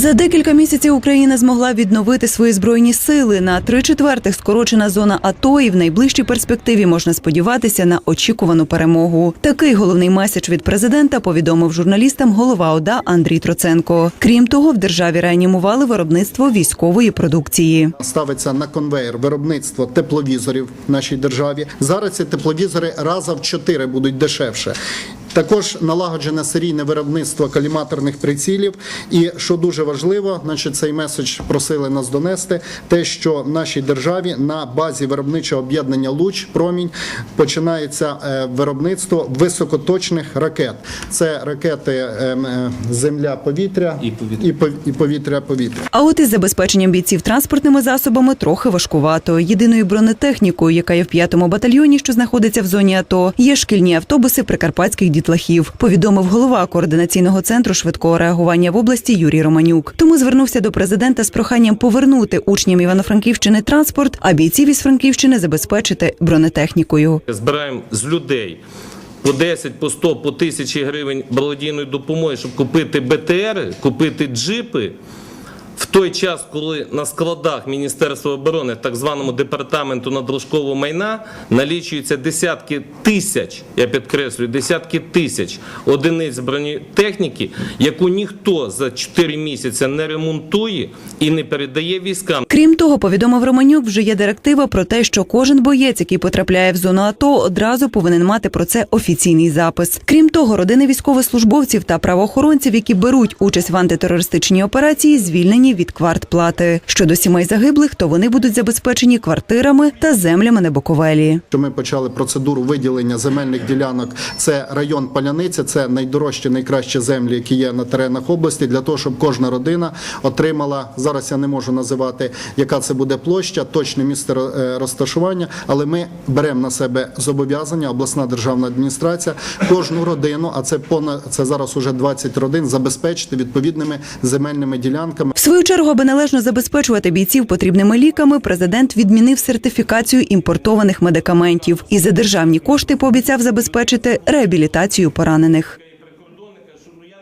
За декілька місяців Україна змогла відновити свої збройні сили. На три четвертих скорочена зона АТО, і в найближчій перспективі можна сподіватися на очікувану перемогу. Такий головний меседж від президента повідомив журналістам голова ОДА Андрій Троценко. Крім того, в державі реанімували виробництво військової продукції. ставиться на конвейер виробництво тепловізорів в нашій державі. Зараз ці тепловізори раза в чотири будуть дешевше. Також налагоджене серійне виробництво каліматорних прицілів. І що дуже важливо, значить, цей меседж просили нас донести, те, що в нашій державі на базі виробничого об'єднання Луч промінь починається е, виробництво високоточних ракет. Це ракети ем, е, земля-повітря І повітря. і пов- і повітря-повітря. А от із забезпеченням бійців транспортними засобами трохи важкувато. Єдиною бронетехнікою, яка є в п'ятому батальйоні, що знаходиться в зоні АТО, є шкільні автобуси прикарпатських дітлахів. Повідомив голова координаційного центру швидкого реагування в області Юрій Романюк. Тому звернувся до президента з проханням повернути учням Івано-Франківщини транспорт, а бійців із Франківщини забезпечити бронетехнікою. Збираємо з людей по 10, по 100, по 1000 гривень благодійної допомоги, щоб купити БТР, купити джипи. В той час, коли на складах Міністерства оборони, так званому департаменту надлишкового майна, налічується десятки тисяч, я підкреслюю, десятки тисяч одиниць бронетехніки, яку ніхто за 4 місяці не ремонтує і не передає військам. Крім того, повідомив Романюк, вже є директива про те, що кожен боєць, який потрапляє в зону АТО, одразу повинен мати про це офіційний запис. Крім того, родини військовослужбовців та правоохоронців, які беруть участь в антитерористичній операції, звільнені від квартплати. Щодо сімей загиблих, то вони будуть забезпечені квартирами та землями на Буковелі. що ми почали процедуру виділення земельних ділянок. Це район Паляниця, це найдорожчі, найкращі землі, які є на теренах області, для того, щоб кожна родина отримала. Зараз я не можу називати, яка це буде площа, точне місце е, розташування, але ми беремо на себе зобов'язання, обласна державна адміністрація, кожну родину, а це понад це зараз уже 20 родин, забезпечити відповідними земельними ділянками. Свою чергу, аби належно забезпечувати бійців потрібними ліками, президент відмінив сертифікацію імпортованих медикаментів і за державні кошти пообіцяв забезпечити реабілітацію поранених.